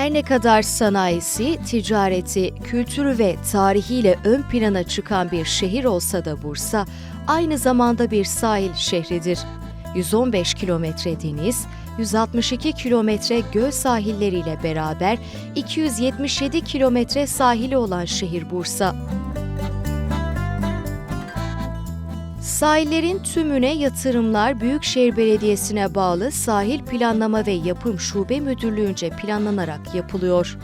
Her ne kadar sanayisi, ticareti, kültürü ve tarihiyle ön plana çıkan bir şehir olsa da Bursa, aynı zamanda bir sahil şehridir. 115 kilometre deniz, 162 kilometre göl sahilleriyle beraber 277 kilometre sahili olan şehir Bursa. Sahillerin tümüne yatırımlar Büyükşehir Belediyesi'ne bağlı Sahil Planlama ve Yapım Şube Müdürlüğü'nce planlanarak yapılıyor.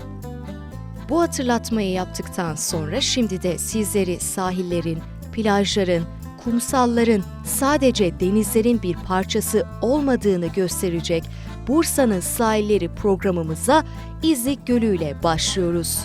Bu hatırlatmayı yaptıktan sonra şimdi de sizleri sahillerin, plajların, kumsalların sadece denizlerin bir parçası olmadığını gösterecek Bursa'nın sahilleri programımıza İznik Gölü ile başlıyoruz.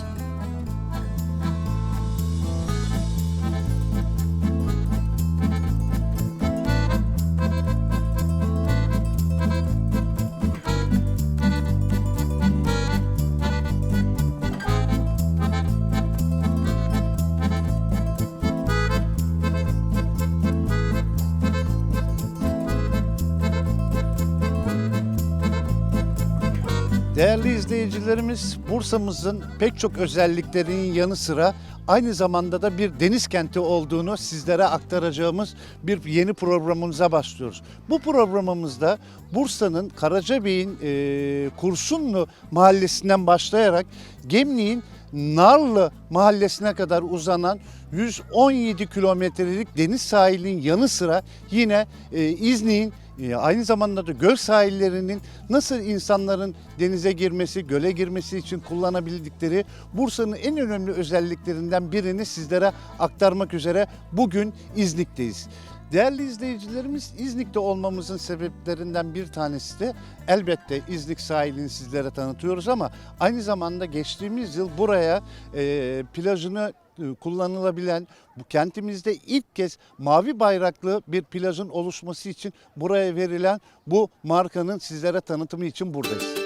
Değerli izleyicilerimiz, Bursa'mızın pek çok özelliklerinin yanı sıra aynı zamanda da bir deniz kenti olduğunu sizlere aktaracağımız bir yeni programımıza başlıyoruz. Bu programımızda Bursa'nın Karacabey'in e, Kurşunlu mahallesinden başlayarak Gemlik'in Narlı mahallesine kadar uzanan 117 kilometrelik deniz sahilinin yanı sıra yine e, İznik'in e, aynı zamanda da göl sahillerinin nasıl insanların denize girmesi, göle girmesi için kullanabildikleri Bursa'nın en önemli özelliklerinden birini sizlere aktarmak üzere bugün İznik'teyiz. Değerli izleyicilerimiz İznik'te olmamızın sebeplerinden bir tanesi de elbette İznik sahilini sizlere tanıtıyoruz ama aynı zamanda geçtiğimiz yıl buraya e, plajını e, kullanılabilen bu kentimizde ilk kez mavi bayraklı bir plajın oluşması için buraya verilen bu markanın sizlere tanıtımı için buradayız.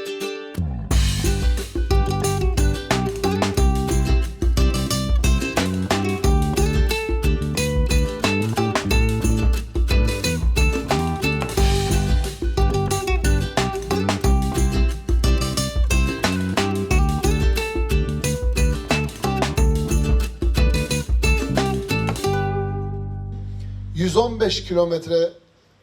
Ee, 115 kilometre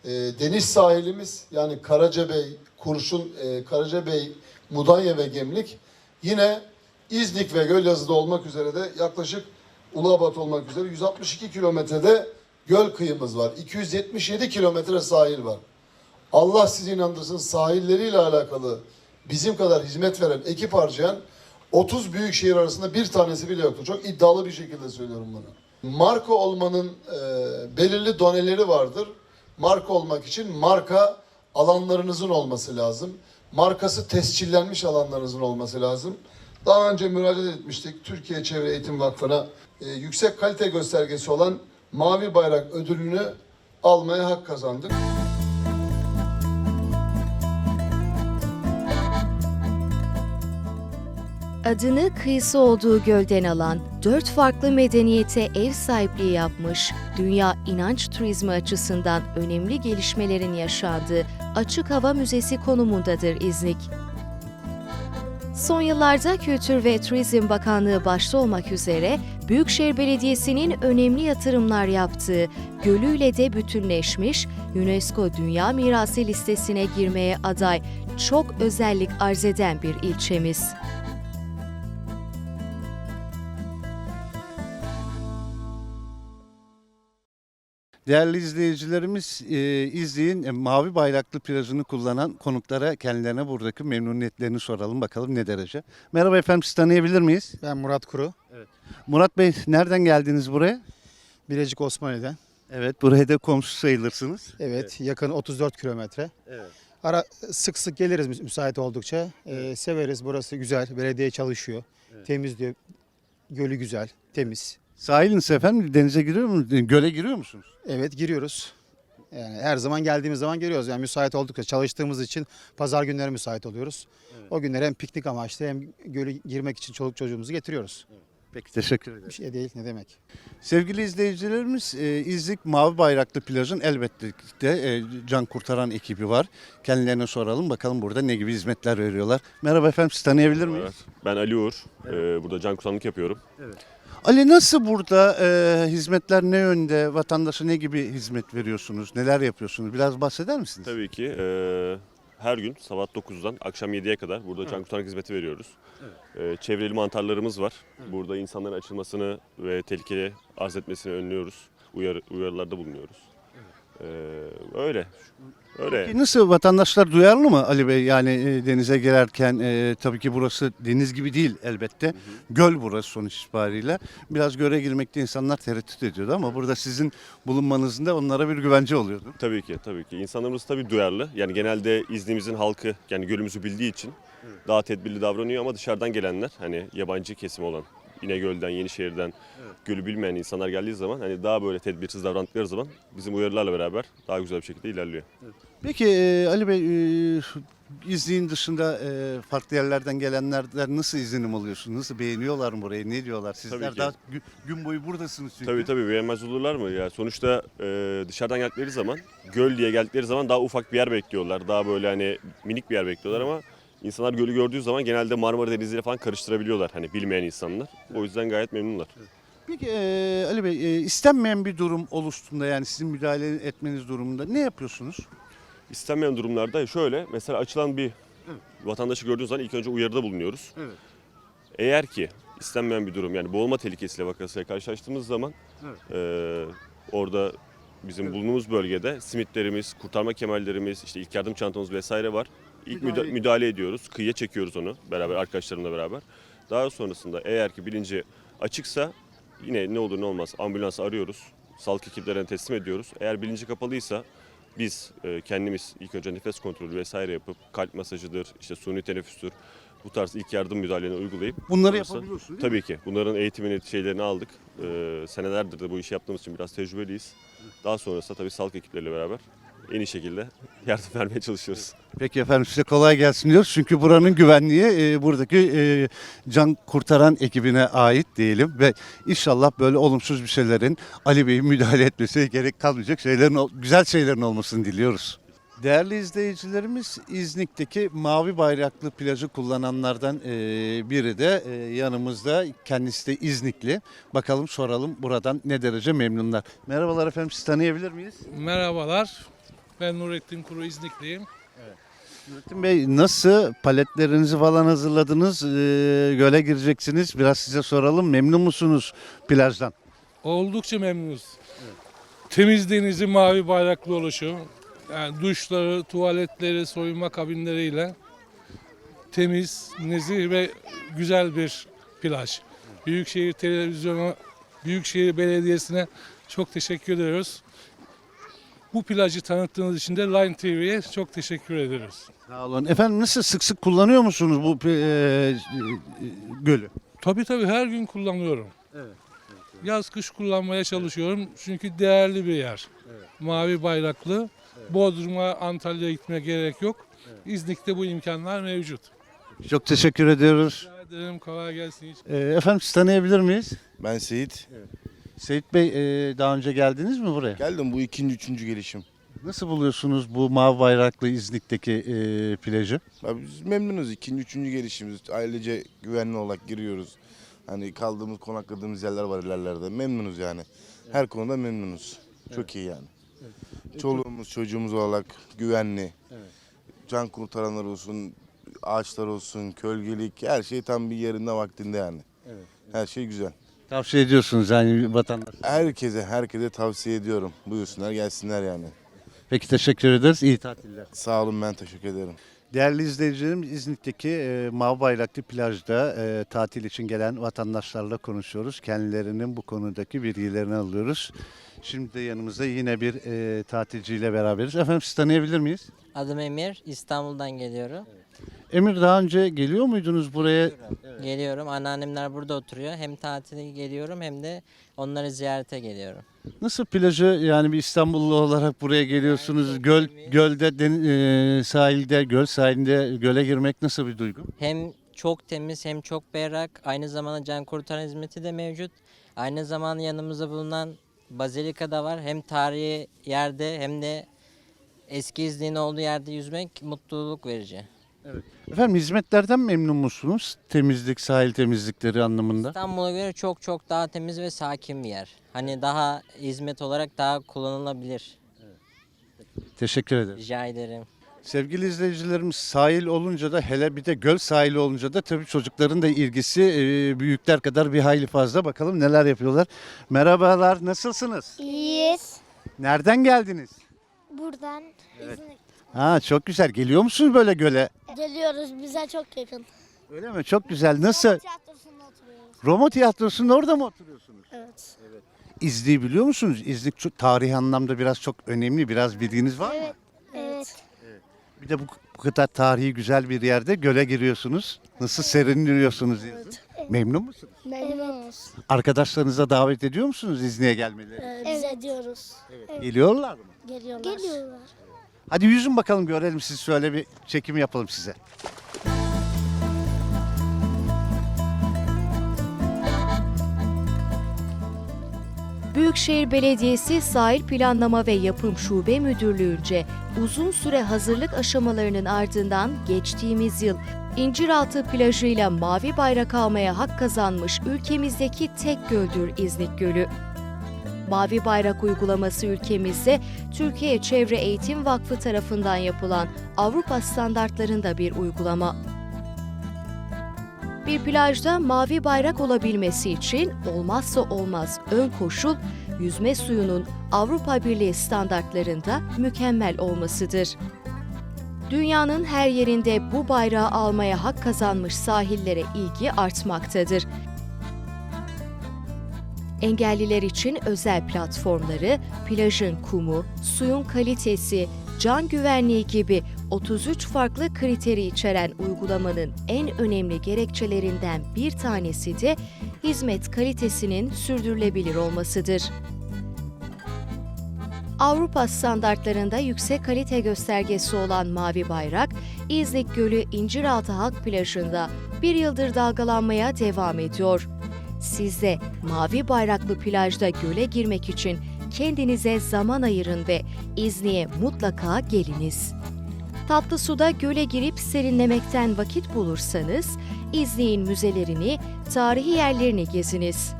e, deniz sahilimiz yani Karacabey, Kurşun, e, Karacabey, Mudanya ve Gemlik. Yine İznik ve Gölyazı'da olmak üzere de yaklaşık Uluabat olmak üzere 162 kilometrede göl kıyımız var. 277 kilometre sahil var. Allah sizi inandırsın sahilleriyle alakalı bizim kadar hizmet veren, ekip harcayan 30 büyük şehir arasında bir tanesi bile yoktu. Çok iddialı bir şekilde söylüyorum bunu. Marka olmanın e, belirli doneleri vardır. Marka olmak için marka alanlarınızın olması lazım. Markası tescillenmiş alanlarınızın olması lazım. Daha önce müracaat etmiştik Türkiye Çevre Eğitim Vakfı'na e, yüksek kalite göstergesi olan Mavi Bayrak ödülünü almaya hak kazandık. Adını kıyısı olduğu gölden alan, dört farklı medeniyete ev sahipliği yapmış, dünya inanç turizmi açısından önemli gelişmelerin yaşandığı açık hava müzesi konumundadır İznik. Son yıllarda Kültür ve Turizm Bakanlığı başta olmak üzere Büyükşehir Belediyesi'nin önemli yatırımlar yaptığı, gölüyle de bütünleşmiş, UNESCO Dünya Mirası listesine girmeye aday çok özellik arz eden bir ilçemiz. Değerli izleyicilerimiz e, izleyin e, mavi bayraklı plajını kullanan konuklara kendilerine buradaki memnuniyetlerini soralım bakalım ne derece. Merhaba efendim sizi tanıyabilir miyiz? Ben Murat Kuru. Murat Bey nereden geldiniz buraya? Bilecik Osmaniye'den. Evet buraya da komşu sayılırsınız. Evet, yakın 34 kilometre. Evet. Ara sık sık geliriz müs- müsait oldukça. Ee, severiz. Burası güzel. Belediye çalışıyor. Temizliyor. Gölü güzel, temiz. Sahiliniz efendim denize giriyor musunuz? Göle giriyor musunuz? Evet, giriyoruz. Yani her zaman geldiğimiz zaman geliyoruz. Yani müsait oldukça çalıştığımız için pazar günleri müsait oluyoruz. O günler hem piknik amaçlı hem gölü girmek için çoluk çocuğumuzu getiriyoruz. Peki teşekkür ederim. Bir şey değil ne demek. Sevgili izleyicilerimiz e, İznik Mavi Bayraklı plajın elbette de e, can kurtaran ekibi var. Kendilerine soralım bakalım burada ne gibi hizmetler veriyorlar. Merhaba efendim sizi tanıyabilir miyiz? Evet. Ben Ali Uğur. Ee, burada can kurtaranlık yapıyorum. Ali nasıl burada e, hizmetler ne yönde, vatandaşa ne gibi hizmet veriyorsunuz, neler yapıyorsunuz? Biraz bahseder misiniz? Tabii ki e, her gün sabah 9'dan akşam 7'ye kadar burada can kurtaranlık hizmeti veriyoruz. E, çevreli mantarlarımız var. Burada insanların açılmasını ve tehlikeli arz etmesini önlüyoruz. Uyarı, uyarılarda bulunuyoruz. E, öyle. Öyle. Peki Nasıl vatandaşlar duyarlı mı Ali Bey? Yani e, denize girerken e, tabii ki burası deniz gibi değil elbette. Göl burası sonuç itibariyle. Biraz göle girmekte insanlar tereddüt ediyordu ama burada sizin bulunmanızın da onlara bir güvence oluyordu. Tabii ki, tabii ki. İnsanlarımız tabii duyarlı. Yani genelde İznik'imizin halkı yani gölümüzü bildiği için daha tedbirli davranıyor ama dışarıdan gelenler hani yabancı kesim olan İnegöl'den, Yenişehir'den gölü bilmeyen insanlar geldiği zaman hani daha böyle tedbirsiz davrandıkları zaman bizim uyarılarla beraber daha güzel bir şekilde ilerliyor. Peki e, Ali Bey e, izleyin dışında e, farklı yerlerden gelenlerden nasıl izlenim alıyorsunuz? Nasıl beğeniyorlar mı burayı? Ne diyorlar? Sizler Tabii ki. daha gü- gün boyu buradasınız çünkü. Tabii tabii beğenmez olurlar mı? Ya sonuçta e, dışarıdan geldikleri zaman göl diye geldikleri zaman daha ufak bir yer bekliyorlar. Daha böyle hani minik bir yer bekliyorlar ama insanlar gölü gördüğü zaman genelde Marmara Denizi ile falan karıştırabiliyorlar hani bilmeyen insanlar. O yüzden gayet memnunlar. Peki e, Ali Bey e, istenmeyen bir durum oluştuğunda yani sizin müdahale etmeniz durumunda ne yapıyorsunuz? İstenmeyen durumlarda şöyle mesela açılan bir vatandaşı gördüğünüz zaman ilk önce uyarıda bulunuyoruz. Evet. Eğer ki istenmeyen bir durum yani boğulma tehlikesiyle vakasıyla karşılaştığımız zaman eee, orada bizim bulunduğumuz bölgede simitlerimiz, kurtarma kemerlerimiz, işte ilk yardım çantamız vesaire var. İlk müda- Müdahale- müdahale, ediyoruz. Kıyıya çekiyoruz onu beraber arkadaşlarımla beraber. Daha sonrasında eğer ki bilinci açıksa yine ne olur ne olmaz ambulans arıyoruz. Sağlık ekiplerine teslim ediyoruz. Eğer bilinci kapalıysa biz e, kendimiz ilk önce nefes kontrolü vesaire yapıp kalp masajıdır, işte suni teneffüstür bu tarz ilk yardım müdahalelerini uygulayıp Bunları sonrasında- yapabiliyorsunuz değil mi? Tabii ki. Bunların eğitimini, şeylerini aldık. Ee, senelerdir de bu işi yaptığımız için biraz tecrübeliyiz. Daha sonrasında tabii sağlık ekipleriyle beraber en iyi şekilde yardım vermeye çalışıyoruz. Peki efendim size kolay gelsin diyoruz. Çünkü buranın güvenliği e, buradaki e, can kurtaran ekibine ait diyelim. Ve inşallah böyle olumsuz bir şeylerin Ali Bey'in müdahale etmesi gerek kalmayacak şeylerin, güzel şeylerin olmasını diliyoruz. Değerli izleyicilerimiz İznik'teki mavi bayraklı plajı kullananlardan e, biri de e, yanımızda. Kendisi de İznikli. Bakalım soralım buradan ne derece memnunlar. Merhabalar efendim sizi tanıyabilir miyiz? Merhabalar. Ben Nurettin Kuru İznikliyim. Nurettin Bey nasıl paletlerinizi falan hazırladınız? Ee, göle gireceksiniz. Biraz size soralım. Memnun musunuz plajdan? Oldukça memnunuz. Temiz denizin mavi bayraklı oluşu, yani duşları, tuvaletleri, soyunma kabinleriyle temiz, nezih ve güzel bir plaj. Büyükşehir Televizyonu, Büyükşehir Belediyesi'ne çok teşekkür ediyoruz. Bu plajı tanıttığınız için de Line TV'ye çok teşekkür ederiz. Sağ olun. Efendim nasıl sık sık kullanıyor musunuz bu e, e, gölü? Tabii tabii her gün kullanıyorum. Yaz kış kullanmaya çalışıyorum çünkü değerli bir yer. Mavi bayraklı. Bodrum'a, Antalya'ya gitmeye gerek yok. İznik'te bu imkanlar mevcut. Çok teşekkür ediyoruz. Rica ederim kolay gelsin. Ee, efendim sizi tanıyabilir miyiz? Ben Seyit. Seyit Bey e, daha önce geldiniz mi buraya? Geldim bu ikinci, üçüncü gelişim. Nasıl buluyorsunuz bu mavi bayraklı İznik'teki e, plajı? Ya biz memnunuz. ikinci, üçüncü gelişimiz. Ailece güvenli olarak giriyoruz. Hani kaldığımız, konakladığımız yerler var ilerlerde. Memnunuz yani. Her konuda memnunuz. Çok iyi yani. Çoluğumuz, çocuğumuz olarak güvenli. Can kurtaranlar olsun, ağaçlar olsun, kölgelik, her şey tam bir yerinde vaktinde yani. Her şey güzel. Tavsiye ediyorsunuz yani vatandaş. Herkese, herkese tavsiye ediyorum. Buyursunlar, gelsinler yani. Peki teşekkür ederiz. İyi tatiller. Sağ olun, ben teşekkür ederim. Değerli izleyicilerim İznik'teki e, Mavi Bayraklı plajda e, tatil için gelen vatandaşlarla konuşuyoruz. Kendilerinin bu konudaki bilgilerini alıyoruz. Şimdi de yanımızda yine bir e, tatilciyle beraberiz. Efendim sizi tanıyabilir miyiz? Adım Emir. İstanbul'dan geliyorum. Emir daha önce geliyor muydunuz buraya? Geliyorum. Anneannemler burada oturuyor. Hem tatile geliyorum hem de onları ziyarete geliyorum. Nasıl plajı yani bir İstanbullu olarak buraya geliyorsunuz? Göl gölde den- e, sahilde göl sahilinde göle girmek nasıl bir duygu? Hem çok temiz hem çok berrak. Aynı zamanda can kurtaran hizmeti de mevcut. Aynı zamanda yanımızda bulunan bazilika da var. Hem tarihi yerde hem de eski izniğin olduğu yerde yüzmek mutluluk verici. Efendim hizmetlerden memnun musunuz? Temizlik, sahil temizlikleri anlamında. İstanbul'a göre çok çok daha temiz ve sakin bir yer. Hani daha hizmet olarak daha kullanılabilir. Teşekkür ederim. Rica ederim. Sevgili izleyicilerimiz sahil olunca da hele bir de göl sahili olunca da tabii çocukların da ilgisi e, büyükler kadar bir hayli fazla. Bakalım neler yapıyorlar. Merhabalar, nasılsınız? İyiyiz. Nereden geldiniz? Buradan İznik. Ha çok güzel. Geliyor musunuz böyle göle? Geliyoruz. Bize çok yakın. Öyle mi? Çok güzel. Nasıl? Tiyatrosunda oturuyoruz. Roma tiyatrosunun orada mı oturuyorsunuz? Evet. İznik'i biliyor musunuz? İznik çok tarihi anlamda biraz çok önemli. Biraz bildiğiniz var mı? Evet. Evet. Bir de bu, bu kadar tarihi güzel bir yerde göle giriyorsunuz. Nasıl serinliyorsunuz yazın? Memnun musunuz? Memnunuz. Arkadaşlarınıza davet ediyor musunuz İznik'e gelmeleri? Ee, biz ediyoruz. Geliyorlar mı? Geliyorlar. Geliyorlar. Hadi yüzün bakalım görelim siz şöyle bir çekim yapalım size. Büyükşehir Belediyesi Sahil Planlama ve Yapım Şube Müdürlüğü'nce uzun süre hazırlık aşamalarının ardından geçtiğimiz yıl İnciraltı plajıyla mavi bayrak almaya hak kazanmış ülkemizdeki tek göldür İznik Gölü. Mavi Bayrak uygulaması ülkemizde Türkiye Çevre Eğitim Vakfı tarafından yapılan Avrupa standartlarında bir uygulama. Bir plajda mavi bayrak olabilmesi için olmazsa olmaz ön koşul yüzme suyunun Avrupa Birliği standartlarında mükemmel olmasıdır. Dünyanın her yerinde bu bayrağı almaya hak kazanmış sahillere ilgi artmaktadır. Engelliler için özel platformları, plajın kumu, suyun kalitesi, can güvenliği gibi 33 farklı kriteri içeren uygulamanın en önemli gerekçelerinden bir tanesi de hizmet kalitesinin sürdürülebilir olmasıdır. Avrupa standartlarında yüksek kalite göstergesi olan Mavi Bayrak, İznik Gölü İnciraltı Halk Plajı'nda bir yıldır dalgalanmaya devam ediyor. Siz de mavi bayraklı plajda göle girmek için kendinize zaman ayırın ve İznik'e mutlaka geliniz. Tatlı suda göle girip serinlemekten vakit bulursanız İznik'in müzelerini, tarihi yerlerini geziniz.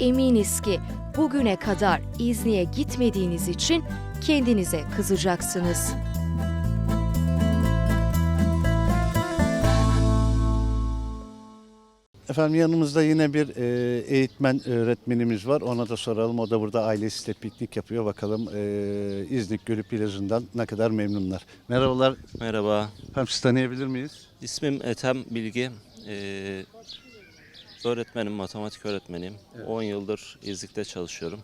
Eminiz ki bugüne kadar İznik'e gitmediğiniz için kendinize kızacaksınız. Efendim yanımızda yine bir e, eğitmen öğretmenimiz var. Ona da soralım. O da burada ailesiyle piknik yapıyor. Bakalım e, İznik Gölü plajından ne kadar memnunlar. Merhabalar. Merhaba, Efendim sizi tanıyabilir miyiz? ismim Ethem Bilgi. Ee, öğretmenim, matematik öğretmeniyim. 10 yıldır İzlik'te çalışıyorum.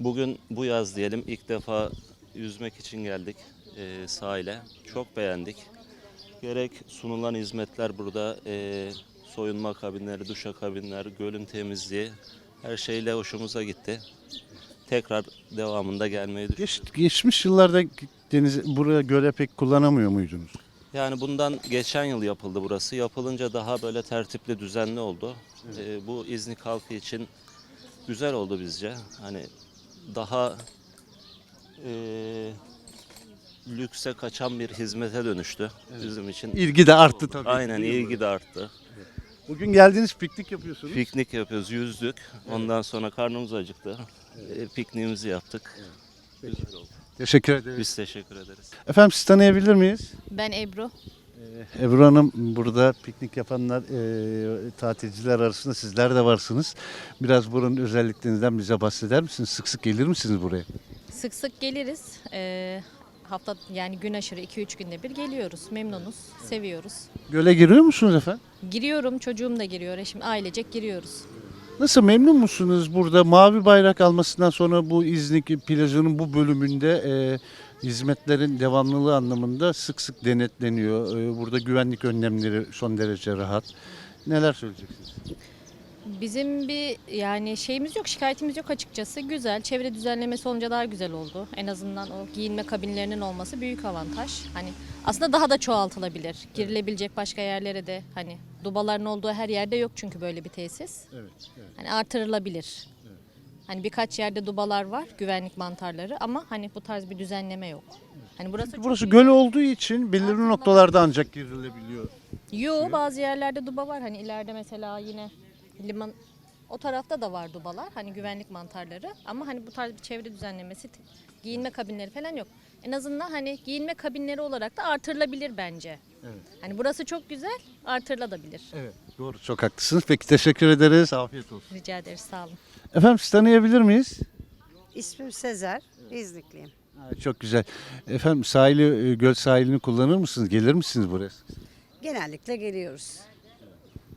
Bugün bu yaz diyelim ilk defa yüzmek için geldik e, sahile. Çok beğendik. Gerek sunulan hizmetler burada, e, soyunma kabinleri, duşa kabinler, gölün temizliği her şeyle hoşumuza gitti. Tekrar devamında gelmeyi düşünüyoruz. Geç, geçmiş yıllarda deniz buraya göle pek kullanamıyor muydunuz? Yani bundan geçen yıl yapıldı burası. Yapılınca daha böyle tertipli, düzenli oldu. Ee, bu İznik halkı için güzel oldu bizce. Hani daha e, lükse kaçan bir hizmete dönüştü bizim için. İlgi de arttı tabii. Aynen ilgi de arttı. Bugün geldiniz piknik yapıyorsunuz. Piknik yapıyoruz, yüzdük. Ondan sonra karnımız acıktı. E, pikniğimizi yaptık. Güzel oldu. Teşekkür ederiz. Biz teşekkür ederiz. Efendim sizi tanıyabilir miyiz? Ben Ebru. Ebru Hanım burada piknik yapanlar, e, tatilciler arasında sizler de varsınız. Biraz buranın özelliklerinden bize bahseder misiniz? Sık sık gelir misiniz buraya? Sık sık geliriz. Ee, hafta yani gün aşırı 2-3 günde bir geliyoruz. Memnunuz, seviyoruz. Göle giriyor musunuz efendim? Giriyorum, çocuğum da giriyor. Eşim ailecek giriyoruz. Nasıl memnun musunuz burada mavi bayrak almasından sonra bu İznik plajının bu bölümünde e, hizmetlerin devamlılığı anlamında sık sık denetleniyor. E, burada güvenlik önlemleri son derece rahat. Neler söyleyeceksiniz? Bizim bir yani şeyimiz yok, şikayetimiz yok açıkçası. Güzel. Çevre düzenlemesi olunca daha güzel oldu. En azından o giyinme kabinlerinin olması büyük avantaj. Hani aslında daha da çoğaltılabilir. Girilebilecek başka yerlere de hani dubaların olduğu her yerde yok çünkü böyle bir tesis. Evet, Hani artırılabilir. Hani birkaç yerde dubalar var, güvenlik mantarları ama hani bu tarz bir düzenleme yok. Hani burası çok Burası iyi. göl olduğu için belirli noktalarda ancak girilebiliyor. Yo bazı yerlerde duba var. Hani ileride mesela yine liman o tarafta da var dubalar. Hani güvenlik mantarları ama hani bu tarz bir çevre düzenlemesi giyinme kabinleri falan yok. En azından hani giyinme kabinleri olarak da artırılabilir bence. Evet. Hani burası çok güzel, artırılabilir. Evet, doğru. Çok haklısınız. Peki teşekkür ederiz. Afiyet olsun. Rica ederiz, sağ olun. Efendim sizi tanıyabilir miyiz? İsmim Sezer, İznikliyim. Ha, çok güzel. Efendim sahili, e, göl sahilini kullanır mısınız? Gelir misiniz buraya? Genellikle geliyoruz.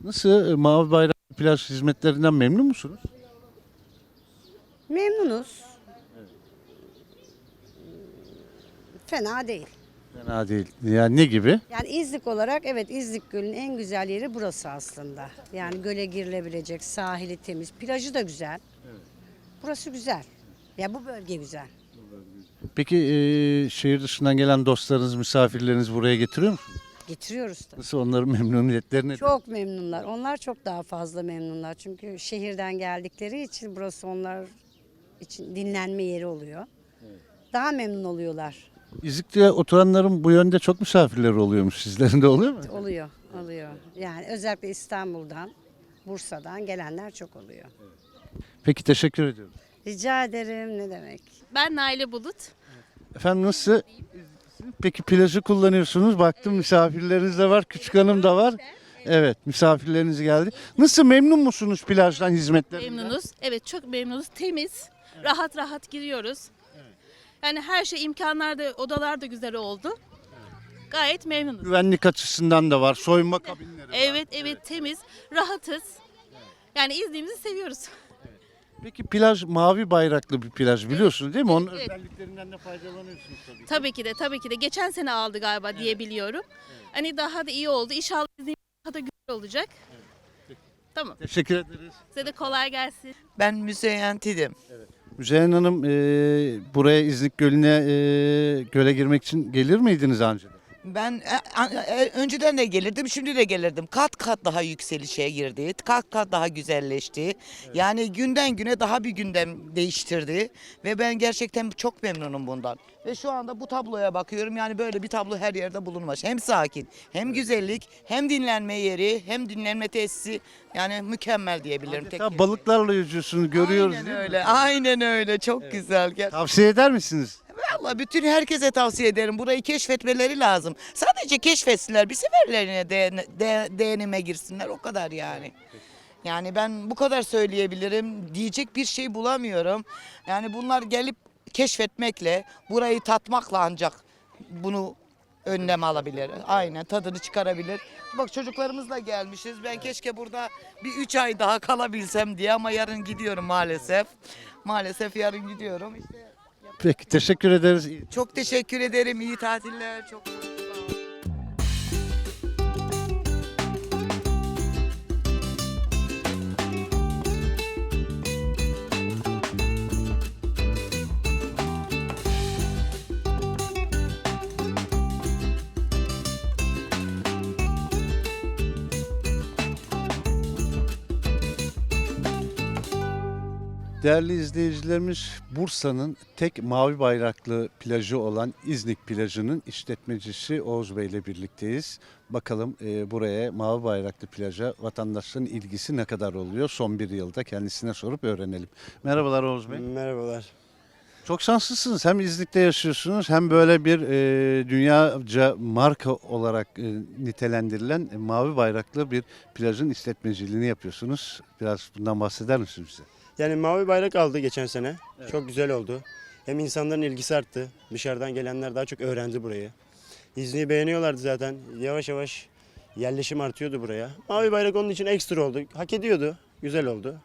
Nasıl? E, Mavi Bayrak plaj hizmetlerinden memnun musunuz? Memnunuz. Fena değil. Fena değil. Yani ne gibi? Yani İznik olarak evet İznik Gölü'nün en güzel yeri burası aslında. Yani göle girilebilecek, sahili temiz, plajı da güzel. Burası güzel. Ya bu bölge güzel. Peki e, şehir dışından gelen dostlarınız, misafirleriniz buraya getiriyor musunuz? Getiriyoruz da. Nasıl onların memnuniyetleri nedir? Çok memnunlar. Onlar çok daha fazla memnunlar. Çünkü şehirden geldikleri için burası onlar için dinlenme yeri oluyor. Daha memnun oluyorlar. İznik'te oturanların bu yönde çok misafirleri oluyormuş. Sizlerin de oluyor mu? Oluyor, oluyor. Yani özellikle İstanbul'dan, Bursa'dan gelenler çok oluyor. Peki teşekkür ediyorum. Rica ederim ne demek. Ben Naile Bulut. Efendim nasıl? Peki plajı kullanıyorsunuz. Baktım misafirleriniz de var. Küçük hanım da var. Evet misafirleriniz geldi. Nasıl memnun musunuz plajdan hizmetlerinden? Memnunuz. Evet çok memnunuz. Temiz. Rahat rahat giriyoruz. Yani her şey imkanlar da odalar da güzel oldu. Gayet memnunuz. Güvenlik açısından da var. Soyunma kabinleri var. Evet evet temiz. Rahatız. Yani İznik'imizi seviyoruz. Peki plaj mavi bayraklı bir plaj biliyorsunuz değil mi? Onun evet. özelliklerinden de faydalanıyorsunuz tabii. ki. Tabii ki de tabii ki de. Geçen sene aldı galiba diye biliyorum. Hani daha da iyi oldu. İnşallah İznik daha da güzel olacak. Tamam. Teşekkür ederiz. Size de kolay gelsin. Ben Müzeyyen Tidim. Müzeyyen Hanım e, buraya İznik Gölü'ne e, göle girmek için gelir miydiniz önceden? Ben e, e, önceden de gelirdim, şimdi de gelirdim. Kat kat daha yükselişe girdi, kat kat daha güzelleşti. Yani günden güne daha bir gündem değiştirdi ve ben gerçekten çok memnunum bundan. Ve şu anda bu tabloya bakıyorum yani böyle bir tablo her yerde bulunmaz. Hem sakin, hem güzellik, hem dinlenme yeri, hem dinlenme tesisi yani mükemmel diyebilirim. tek Adeta kelime. balıklarla yüzüyorsunuz görüyoruz Aynen değil mi? öyle, aynen öyle. Çok güzel. Gerçekten. Tavsiye eder misiniz? Vallahi bütün herkese tavsiye ederim. Burayı keşfetmeleri lazım. Sadece keşfetsinler. Bir de, değinime girsinler. O kadar yani. Yani ben bu kadar söyleyebilirim. Diyecek bir şey bulamıyorum. Yani bunlar gelip keşfetmekle, burayı tatmakla ancak bunu önlem alabilir. Aynen tadını çıkarabilir. Bak çocuklarımızla gelmişiz. Ben keşke burada bir üç ay daha kalabilsem diye ama yarın gidiyorum maalesef. Maalesef yarın gidiyorum. İşte Peki teşekkür ederiz. çok teşekkür ederim. İyi tatiller. Çok Değerli izleyicilerimiz Bursa'nın tek mavi bayraklı plajı olan İznik plajının işletmecisi Oğuz Bey ile birlikteyiz. Bakalım e, buraya mavi bayraklı plaja vatandaşların ilgisi ne kadar oluyor son bir yılda kendisine sorup öğrenelim. Merhabalar Oğuz Bey. Merhabalar. Çok şanslısınız. Hem İznik'te yaşıyorsunuz hem böyle bir e, dünyaca marka olarak e, nitelendirilen e, mavi bayraklı bir plajın işletmeciliğini yapıyorsunuz. Biraz bundan bahseder misiniz bize? Yani mavi bayrak aldı geçen sene. Çok güzel oldu. Hem insanların ilgisi arttı. Dışarıdan gelenler daha çok öğrendi burayı. İzni'yi beğeniyorlardı zaten. Yavaş yavaş yerleşim artıyordu buraya. Mavi bayrak onun için ekstra oldu. Hak ediyordu. Güzel oldu.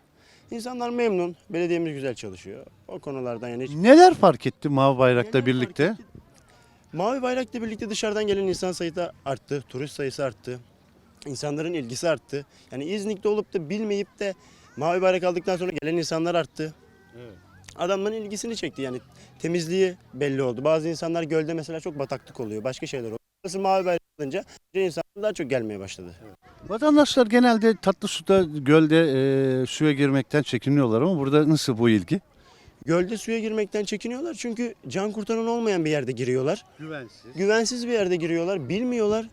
İnsanlar memnun. Belediyemiz güzel çalışıyor. O konulardan yani hiç... Neler fark etti mavi bayrakla Neler birlikte? fark Mavi bayrakla birlikte dışarıdan gelen insan sayısı da arttı. Turist sayısı arttı. İnsanların ilgisi arttı. Yani İznik'te olup da bilmeyip de mavi bayrak aldıktan sonra gelen insanlar arttı. Adamların ilgisini çekti yani temizliği belli oldu. Bazı insanlar gölde mesela çok bataklık oluyor, başka şeyler oluyor. Burası mavi bayrak alınca insanlar daha çok gelmeye başladı. Vatandaşlar genelde tatlı suda, gölde e, suya girmekten çekiniyorlar ama burada nasıl bu ilgi? Gölde suya girmekten çekiniyorlar çünkü can kurtaran olmayan bir yerde giriyorlar. Güvensiz. Güvensiz bir yerde giriyorlar, bilmiyorlar.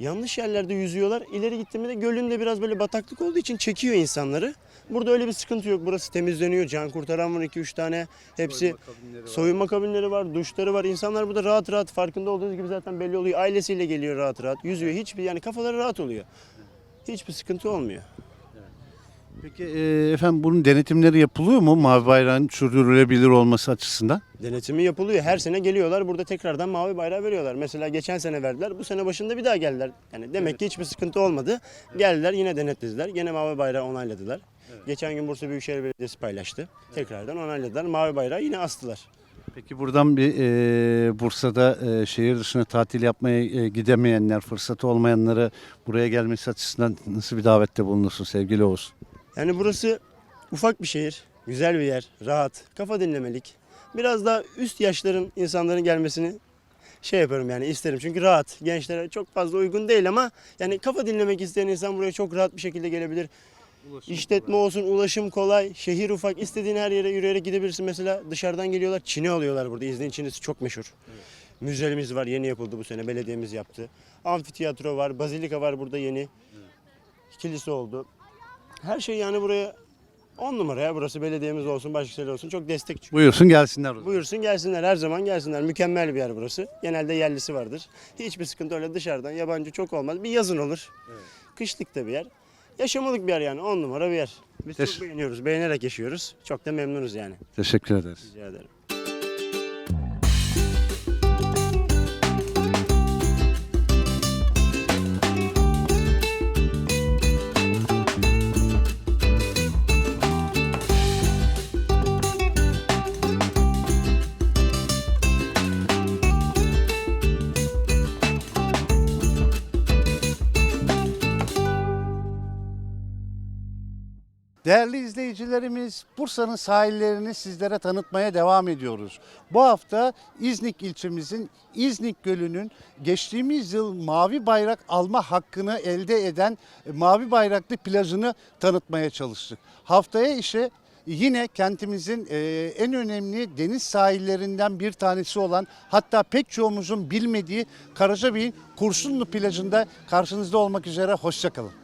Yanlış yerlerde yüzüyorlar. İleri gittiğimde gölünde biraz böyle bataklık olduğu için çekiyor insanları. Burada öyle bir sıkıntı yok. Burası temizleniyor. Can kurtaran var 2-3 tane. Hepsi soyunma kabinleri var, duşları var. İnsanlar burada rahat rahat farkında olduğunuz gibi zaten belli oluyor. Ailesiyle geliyor rahat rahat. Yüzüyor. Hiçbir yani kafaları rahat oluyor. Hiçbir sıkıntı olmuyor. Peki e, efendim bunun denetimleri yapılıyor mu mavi bayrağın sürdürülebilir olması açısından? Denetimi yapılıyor. Her sene geliyorlar. Burada tekrardan mavi bayrağı veriyorlar. Mesela geçen sene verdiler. Bu sene başında bir daha geldiler. Yani demek ki hiçbir sıkıntı olmadı. Geldiler yine denetlediler. Yine mavi bayrağı onayladılar. Geçen gün Bursa Büyükşehir Belediyesi paylaştı. Tekrardan onayladılar. Mavi bayrağı yine astılar. Peki buradan bir e, Bursa'da e, şehir dışına tatil yapmaya e, gidemeyenler, fırsatı olmayanlara buraya gelmesi açısından nasıl bir davette bulunursun sevgili Oğuz? Yani burası ufak bir şehir. Güzel bir yer. Rahat. Kafa dinlemelik. Biraz daha üst yaşların insanların gelmesini şey yaparım yani isterim. Çünkü rahat. Gençlere çok fazla uygun değil ama yani kafa dinlemek isteyen insan buraya çok rahat bir şekilde gelebilir. İşletme olsun, ulaşım kolay, şehir ufak. istediğin her yere yürüyerek gidebilirsin. Mesela dışarıdan geliyorlar, Çin'i alıyorlar burada. İznik'in Çin'isi çok meşhur. Müzemiz var, yeni yapıldı bu sene. Belediyemiz yaptı. Amfiteyatro var, bazilika var burada yeni. Kilise oldu. Her şey yani buraya on numara ya burası belediyemiz olsun, başka şeyler olsun. Çok destek çıkıyor. Buyursun gelsinler. o zaman. Buyursun gelsinler her zaman gelsinler. Mükemmel bir yer burası. Genelde yerlisi vardır. Hiçbir sıkıntı öyle dışarıdan yabancı çok olmaz. Bir yazın olur. Kışlık da bir yer. Yaşamalık bir yer yani on numara bir yer. Biz Teş- çok beğeniyoruz. Beğenerek yaşıyoruz. Çok da memnunuz yani. Teşekkür ederiz. Rica ederim. Değerli izleyicilerimiz, Bursa'nın sahillerini sizlere tanıtmaya devam ediyoruz. Bu hafta İznik ilçemizin İznik Gölü'nün geçtiğimiz yıl mavi bayrak alma hakkını elde eden mavi bayraklı plajını tanıtmaya çalıştık. Haftaya ise yine kentimizin e, en önemli deniz sahillerinden bir tanesi olan hatta pek çoğumuzun bilmediği Karacabey'in Kurşunlu plajında karşınızda olmak üzere hoşçakalın.